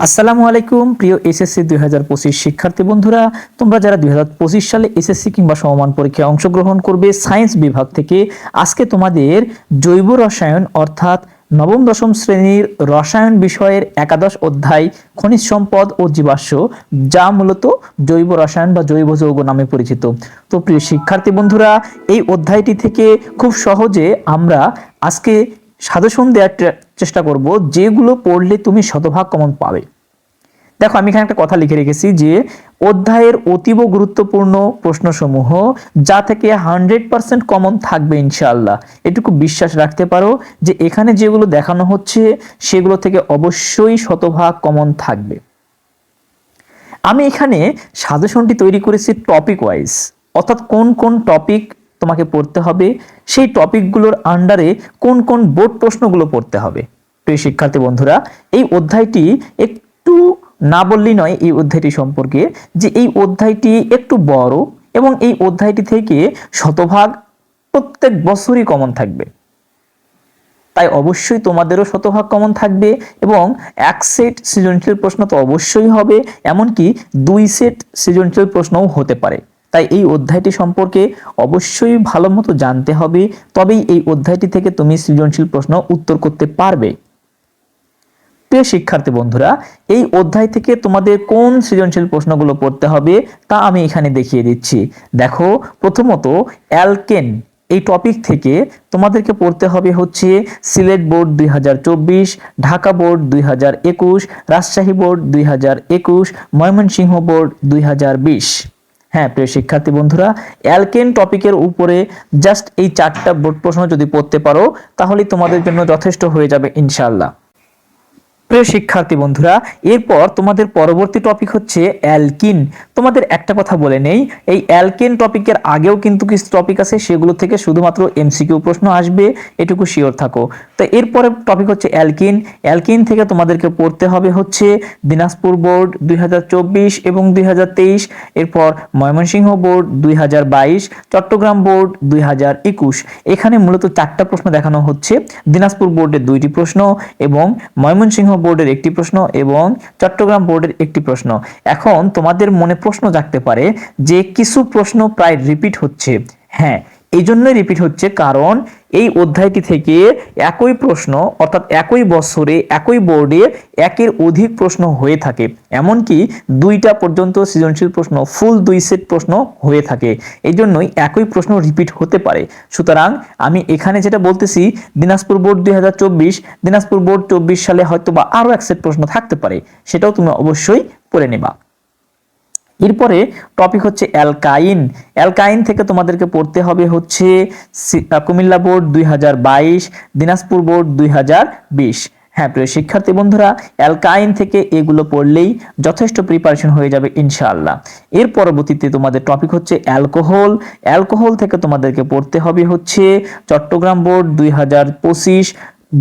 আসসালামু আলাইকুম, প্রিয় এসএসসি দুই হাজার পঁচিশ শিক্ষার্থী বন্ধুরা। তোমরা যারা দুই হাজার পঁচিশ সালে এসএসসি কিংবা সমমান পরীক্ষায় অংশগ্রহণ করবে, সায়েন্স বিভাগ থেকে আজকে তোমাদের জৈব রসায়ন অর্থাৎ নবম, দশম শ্রেণির রসায়ন বিষয়ের একাদশ অধ্যায়, খনিজ সম্পদ ও জীবাশ্ম, যা মূলত জৈব রসায়ন বা জৈব যৌগ নামে পরিচিত। তো প্রিয় শিক্ষার্থী বন্ধুরা, এই অধ্যায়টি থেকে খুব সহজে আমরা আজকে টে- চেষ্টা করব যেগুলো পড়লে তুমি শতভাগ কমন পাবে। দেখো, আমি এখানে একটা কথা লিখে রেখেছি যে অধ্যায়ের অতীব গুরুত্বপূর্ণ প্রশ্নসমূহ, যা থেকে হান্ড্রেড পার্সেন্ট কমন থাকবে ইনশাআল্লাহ। এটুকু বিশ্বাস রাখতে পারো যে এখানে যেগুলো দেখানো হচ্ছে, সেগুলো থেকে অবশ্যই শতভাগ কমন থাকবে। আমি এখানে সাজেশনটি তৈরি করেছি টপিক ওয়াইজ অর্থাৎ কোন কোন টপিক তোমাকে পড়তে হবে, সেই টপিকগুলোর আন্ডারে কোন কোন বোর্ড প্রশ্নগুলো পড়তে হবে। প্রিয় শিক্ষার্থী বন্ধুরা, এই অধ্যায়টি একটু না বললেই নয়, এই অধ্যায়টি সম্পর্কে যে এই অধ্যায়টি একটু বড় এবং এই অধ্যায়টি থেকে শতভাগ প্রত্যেক বছরই কমন থাকবে। তাই অবশ্যই তোমাদেরও শতভাগ কমন থাকবে এবং এক সেট সৃজনশীল প্রশ্ন তো অবশ্যই হবে, এমনকি দুই সেট সৃজনশীল প্রশ্নও হতে পারে। তাই এই অধ্যায়টি সম্পর্কে অবশ্যই ভালো মতো জানতে হবে। তবেই এই অধ্যায়টি থেকে তুমি সৃজনশীল প্রশ্ন উত্তর করতে পারবে। প্রিয় শিক্ষার্থী বন্ধুরা, এই অধ্যায় থেকে তোমাদের কোন সৃজনশীল প্রশ্নগুলো পড়তে হবে তা আমি এখানে দেখিয়ে দিচ্ছি। দেখো, প্রথমত অ্যালকেন, এই টপিক থেকে তোমাদেরকে পড়তে হবে হচ্ছে সিলেট বোর্ড দুই হাজার চব্বিশ, ঢাকা বোর্ড দুই হাজার একুশ, রাজশাহী বোর্ড দুই হাজার একুশ, ময়মনসিংহ বোর্ড দুই হাজার বিশ। হ্যাঁ প্রিয় শিক্ষার্থী বন্ধুরা, অ্যালকেন টপিকের উপরে জাস্ট এই চারটা বোর্ড প্রশ্ন যদি পড়তে পারো তাহলে তোমাদের জন্য যথেষ্ট হয়ে যাবে ইনশাআল্লাহ। প্রিয় শিক্ষার্থী বন্ধুরা, এরপর তোমাদের পরবর্তী টপিক হচ্ছে অ্যালকিন। তোমাদের একটা কথা বলে নেই, এই অ্যালকেন টপিকের আগেও কিন্তু কিছু টপিক আছে, সেগুলো থেকে শুধুমাত্র এমসিকিউ প্রশ্ন আসবে, এটুকু শিওর থাকো। তো এরপরে টপিক হচ্ছে অ্যালকিন। অ্যালকিন থেকে তোমাদেরকে পড়তে হবে হচ্ছে দিনাজপুর বোর্ড দুই হাজার চব্বিশ এবং দুই হাজার তেইশ, এরপর ময়মনসিংহ বোর্ড দুই হাজার বাইশ, চট্টগ্রাম বোর্ড দুই হাজার একুশ। এখানে মূলত চারটা প্রশ্ন দেখানো হচ্ছে। দিনাজপুর বোর্ডের দুইটি প্রশ্ন এবং ময়মনসিংহ বোর্ডের একটি প্রশ্ন এবং চট্টগ্রাম বোর্ডের একটি প্রশ্ন। এখন তোমাদের মনে প্রশ্ন জাগতে পারে যে কিছু প্রশ্ন প্রায় রিপিট হচ্ছে। হ্যাঁ এই জন্যই রিপিট হচ্ছে কারণ এই অধ্যায়টি থেকে একই প্রশ্ন অর্থাৎ একই বছরে, একই বোর্ডে একের অধিক প্রশ্ন হয়ে থাকে। এমনকি দুইটা পর্যন্ত সৃজনশীল প্রশ্ন ফুল দুই সেট প্রশ্ন হয়ে থাকে। এই জন্যই একই প্রশ্ন রিপিট হতে পারে। সুতরাং আমি এখানে যেটা বলতেছি, দিনাজপুর বোর্ড দুই হাজার চব্বিশ, দিনাজপুর বোর্ড চব্বিশ সালে হয়তো বা আরও এক সেট প্রশ্ন থাকতে পারে। সেটাও তুমি অবশ্যই পড়ে নেবা। এরপরে টপিক হচ্ছে অ্যালকাইন অ্যালকাইন থেকে তোমাদেরকে পড়তে হবে হচ্ছে কুমিল্লা বোর্ড দুই হাজার বাইশ, দিনাজপুর বোর্ড দুই হাজার বিশ। হ্যাঁ প্রিয় শিক্ষার্থী বন্ধুরা অ্যালকাইন থেকে এগুলো পড়লেই যথেষ্ট প্রিপারেশন হয়ে যাবে ইনশাআল্লাহ। এর পরবর্তীতে তোমাদের টপিক হচ্ছে অ্যালকোহল অ্যালকোহল থেকে তোমাদেরকে পড়তে হবে হচ্ছে চট্টগ্রাম বোর্ড দুই হাজার পঁচিশ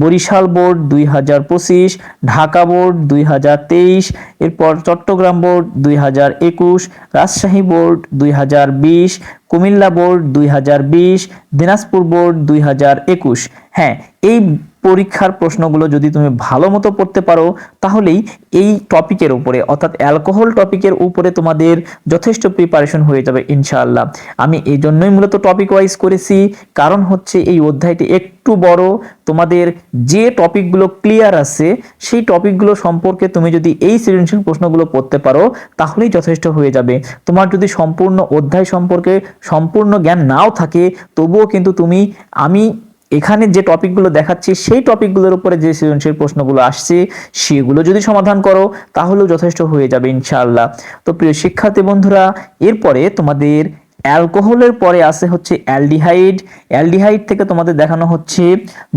বরিশাল বোর্ড দুই হাজার পঁচিশ, ঢাকা বোর্ড দুই হাজার তেইশ, এরপর চট্টগ্রাম বোর্ড দুই হাজার একুশ, রাজশাহী বোর্ড দুই হাজার বিশ, কুমিল্লা বোর্ড দুই হাজার বিশ, দিনাজপুর বোর্ড দুই হাজার একুশ। হ্যাঁ এই পরীক্ষার প্রশ্নগুলো যদি তুমি ভালো মতো পড়তে পারো, তাহলেই এই টপিকের উপরে, অর্থাৎ অ্যালকোহল টপিকের উপরে তোমাদের যথেষ্ট প্রিপারেশন হয়ে যাবে, ইনশাআল্লাহ। আমি এই জন্যই মূলত টপিক ওয়াইজ করেছি, কারণ হচ্ছে এই অধ্যায়টি একটু বড়। তোমাদের যে টপিকগুলো ক্লিয়ার আছে, সেই টপিকগুলো সম্পর্কে তুমি যদি এই সৃজনশীল প্রশ্নগুলো পড়তে পারো, তাহলেই যথেষ্ট হয়ে যাবে। তোমার যদি সম্পূর্ণ অধ্যায় সম্পর্কে সম্পূর্ণ জ্ঞান নাও থাকে, তবুও কিন্তু তুমি, আমি এখানে যে টপিকগুলো দেখাচ্ছি, সেই টপিকগুলোর উপরে যে সৃজনশীল প্রশ্নগুলো আসছে, সেগুলো যদি সমাধান করো, তাহলেও যথেষ্ট হয়ে যাবে ইনশাআল্লাহ। তো প্রিয় শিক্ষার্থী বন্ধুরা, এরপরে তোমাদের অ্যালকোহলের পরে আসে হচ্ছে অ্যালডিহাইড। অ্যালডিহাইড থেকে তোমাদের দেখানো হচ্ছে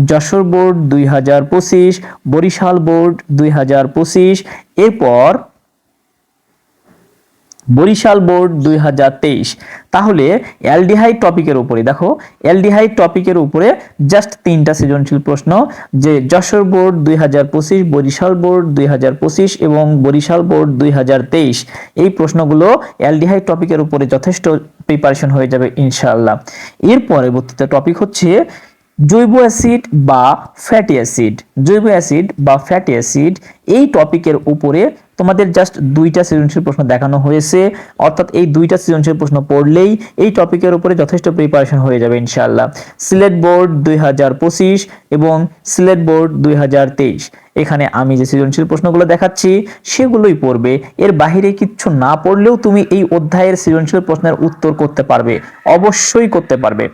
যশোর বোর্ড দুই হাজার পঁচিশ, বরিশাল বোর্ড দুই হাজার পঁচিশ। এরপর বরিশাল বোর্ড দুই হাজার তেইশ। তাহলে অ্যালডিহাইড টপিকের উপরে, দেখো অ্যালডিহাইড টপিকের উপরে জাস্ট তিনটা সৃজনশীল প্রশ্ন, যে যশোর বোর্ড দুই হাজার পঁচিশ, বরিশাল বোর্ড দুই হাজার পঁচিশ এবং বরিশাল বোর্ড দুই হাজার তেইশ। এই প্রশ্নগুলো অ্যালডিহাইড টপিকের উপরে যথেষ্ট প্রিপারেশন হয়ে যাবে, ইনশাআল্লাহ। এর পরবর্তীতে টপিক হচ্ছে জৈব অ্যাসিড বা ফ্যাটি অ্যাসিড জৈব অ্যাসিড বা ফ্যাটি অ্যাসিড এই টপিকের উপরে তোমাদের জাস্ট দুইটা সৃজনশীল প্রশ্ন দেখানো হয়েছে। অর্থাৎ এই দুইটা সৃজনশীল প্রশ্ন পড়লেই এই টপিকের উপরে যথেষ্ট প্রিপারেশন হয়ে যাবে ইনশাআল্লাহ। সিলেট বোর্ড দুই হাজার পঁচিশ এবং সিলেট বোর্ড দুই হাজার তেইশ। এখানে আমি যে সৃজনশীল প্রশ্নগুলো দেখাচ্ছি, সেগুলোই পড়বে। এর বাহিরে কিচ্ছু না পড়লেও তুমি এই অধ্যায়ের সৃজনশীল প্রশ্নের উত্তর করতে পারবে। অবশ্যই করতে পারবে।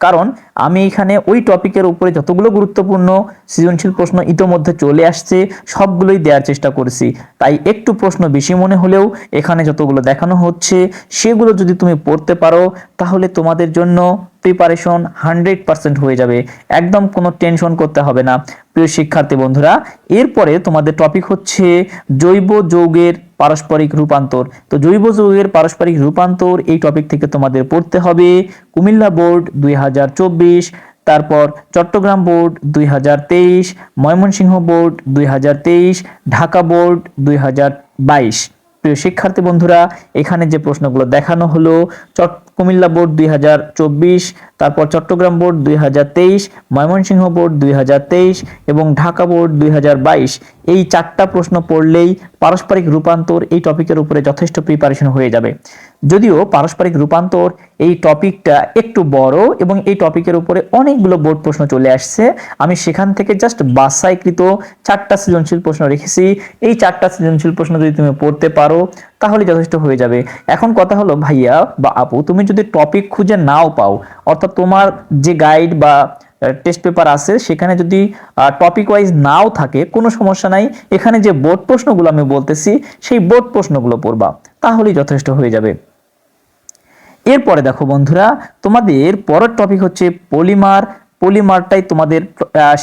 কারণ আমি এখানে ওই টপিকের উপরে যতগুলো গুরুত্বপূর্ণ সৃজনশীল প্রশ্ন ইতোমধ্যে চলে আসছে, সবগুলোই দেওয়ার চেষ্টা করেছি। তাই একটু প্রশ্ন বেশি মনে হলেও এখানে যতগুলো দেখানো হচ্ছে, সেগুলো যদি তুমি পড়তে পারো, তাহলে তোমাদের জন্য প্রিপারেশন হান্ড্রেড পার্সেন্ট হয়ে যাবে। একদম কোনো টেনশন করতে হবে না। প্রিয় শিক্ষার্থী বন্ধুরা, এরপরে তোমাদের টপিক হচ্ছে জৈব যৌগের পারস্পরিক রূপান্তর। তো জৈব যৌগের পারস্পরিক রূপান্তর এই টপিক থেকে তোমাদের পড়তে হবে কুমিল্লা বোর্ড দুই হাজার চব্বিশ, তারপর চট্টগ্রাম বোর্ড দুই হাজার তেইশ, ময়মনসিংহ বোর্ড দুই হাজার তেইশ, ঢাকা বোর্ড দুই হাজার বাইশ। প্রিয় শিক্ষার্থী বন্ধুরা, এখানে যে প্রশ্নগুলো দেখানো হলো, চট কুমিল্লা বোর্ড দুই হাজার চব্বিশ, তারপর চট্টগ্রাম বোর্ড দুই হাজার তেইশ, ময়মনসিংহ বোর্ড দুই হাজার তেইশ এবং ঢাকা বোর্ড দুই হাজার বাইশ। এই চারটা প্রশ্ন পড়লেই পারস্পরিক রূপান্তর এই টপিকের উপরে যথেষ্ট প্রিপারেশন হয়ে যাবে। যদিও পারস্পরিক রূপান্তর এই টপিকটা একটু বড় এবং এই টপিকের উপরে অনেকগুলো বোর্ড প্রশ্ন চলে আসছে। আমি সেখান থেকে জাস্ট বাসাইকৃত চারটা সৃজনশীল প্রশ্ন রেখেছি। এই চারটা সৃজনশীল প্রশ্ন যদি তুমি পড়তে পারো তাহলে যথেষ্ট হয়ে যাবে। এখন কথা হলো, ভাইয়া বা আপু, তুমি যদি টপিক খুঁজে নাও পাও, অর্থাৎ তোমার যে গাইড বা টেস্ট পেপার আছে, সেখানে যদি টপিক ওয়াইজ নাও থাকে, কোনো সমস্যা নাই। এখানে যে বোর্ড প্রশ্নগুলো আমি বলতেছি, সেই বোর্ড প্রশ্নগুলো পড়বা, তাহলেই যথেষ্ট হয়ে যাবে। এরপরে দেখো বন্ধুরা, তোমাদের পরের টপিক হচ্ছে পলিমার পলিমারটাই তোমাদের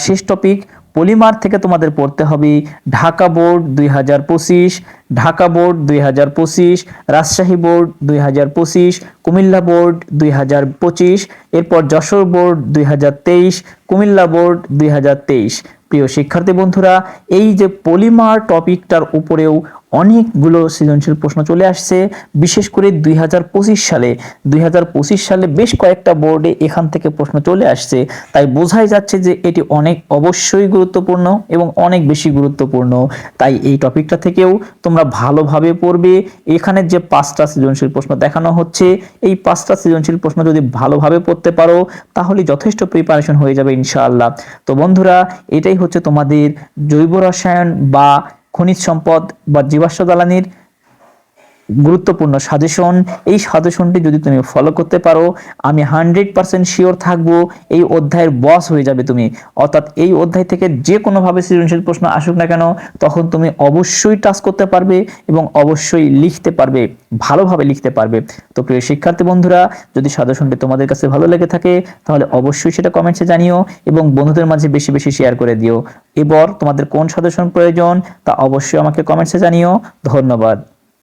শেষ টপিক পলিমার থেকে তোমাদের পড়তে হবে ঢাকা বোর্ড দুই পঁচিশ, ঢাকা বোর্ড দুই হাজার পঁচিশ, রাজশাহী বোর্ড দুই হাজার পঁচিশ, কুমিল্লা বোর্ড দুই হাজার পঁচিশ, এরপর যশোর বোর্ড দুই হাজার তেইশ, কুমিল্লা বোর্ড দুই হাজার তেইশ। প্রিয় শিক্ষার্থী বন্ধুরা, এই যে পলিমার টপিকটার উপরেও অনেকগুলো সৃজনশীল প্রশ্ন চলে আসছে, বিশেষ করে দুই হাজার পঁচিশ সালে। দুই হাজার পঁচিশ সালে বেশ কয়েকটা বোর্ডে এখান থেকে প্রশ্ন চলে আসছে। তাই বোঝাই যাচ্ছে যে এটি অনেক অবশ্যই গুরুত্বপূর্ণ এবং অনেক বেশি গুরুত্বপূর্ণ। তাই এই টপিকটা থেকেও তোমরা ভালোভাবে পড়বে। এখানে যে পাঁচটা সৃজনশীল প্রশ্ন দেখানো হচ্ছে, এই পাঁচটা সৃজনশীল প্রশ্ন যদি ভালোভাবে পড়তে পারো, তাহলে যথেষ্ট প্রিপারেশন হয়ে যাবে ইনশাআল্লাহ। তো বন্ধুরা, এটাই হচ্ছে তোমাদের জৈব রসায়ন বা খনিজ সম্পদ বা জীবাশ্ম জ্বালানির গুরুত্বপূর্ণ সাজেশন এই সাজেশনটি যদি তুমি ফলো করতে পারো, আমি হান্ড্রেড পার্সেন্ট শিওর থাকব, এই অধ্যায়ের বস হয়ে যাবে তুমি। অর্থাৎ এই অধ্যায় থেকে যে কোনোভাবে সৃজনশীল প্রশ্ন আসুক না কেন, তখন তুমি অবশ্যই টাচ করতে পারবে এবং অবশ্যই লিখতে পারবে, ভালোভাবে লিখতে পারবে। তো প্রিয় শিক্ষার্থী বন্ধুরা, যদি সাজেশনটি তোমাদের কাছে ভালো লেগে থাকে, তাহলে অবশ্যই সেটা কমেন্টসে জানিও এবং বন্ধুদের মাঝে বেশি বেশি শেয়ার করে দিও। এবার তোমাদের কোন সাজেশন প্রয়োজন, তা অবশ্যই আমাকে কমেন্টসে জানিও। ধন্যবাদ।